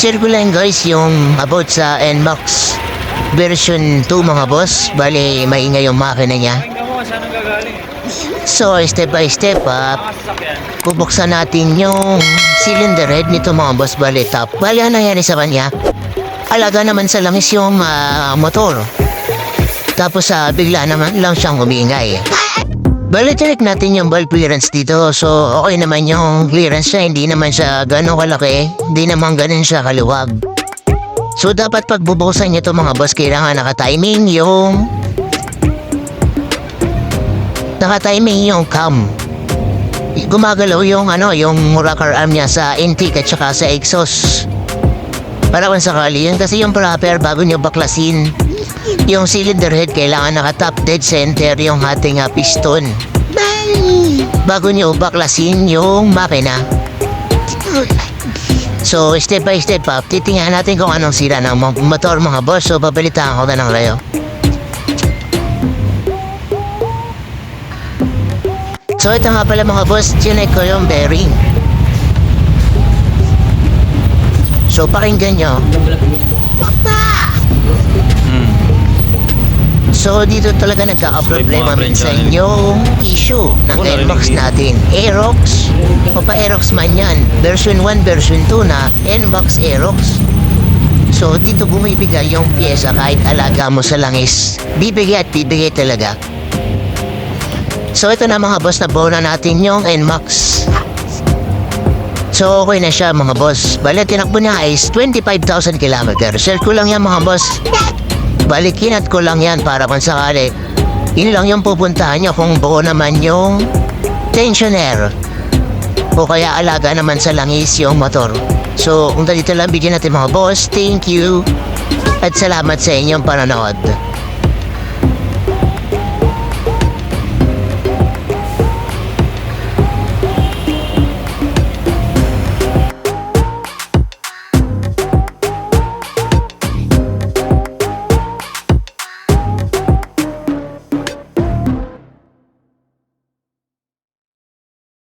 Share ko lang guys yung about sa NMAX version 2 mga boss. Bali, maingay yung makina niya. Ang. So, step by step up, sasakyan. bubuksan natin yung cylinder head nito mga boss. Bali, top. Bali, ano nangyari sa kanya? Alaga naman sa langis yung ah, motor. Tapos sa bigla naman lang siyang umingay. Bali, check natin yung valve clearance dito. So, okay naman yung clearance niya. Hindi naman siya gano'ng kalaki. Hindi naman ganun siya kaluwag. So, dapat pag bubuksan niyo to mga boss, kailangan naka-timing yung... Naka-timing yung cam. Gumagalaw yung ano, yung rocker arm niya sa intake at saka sa exhaust. Para kung sakali yun kasi yung proper bago nyo baklasin. Yung cylinder head kailangan naka-top dead center yung ating ah, piston. Bago nyo baklasin yung makina. So, step by step up, titingnan natin kung anong sira ng mo- motor mga boss. So, papalitan ko na ng layo. So, ito nga pala mga boss, chinek ko yung bearing. So, pakinggan nyo. So, dito talaga nagkakaproblema minsan yung issue ng NMAX natin. Aerox. O pa Aerox man yan. Version 1, version 2 na NMAX Aerox. So, dito bumibigay yung pyesa kahit alaga mo sa langis. Bibigay at bibigay talaga. So, ito na mga boss, na natin yung NMAX. So, okay na siya mga boss. Bali, tinakbo niya is 25,000 kilometers. Ko lang yan mga boss. Balikinat ko lang yan para kung sakali. Yun lang yung pupuntahan niyo kung buo naman yung tensioner. O kaya alaga naman sa langis yung motor. So, kung dito lang bigyan natin mga boss, thank you. At salamat sa inyong panonood.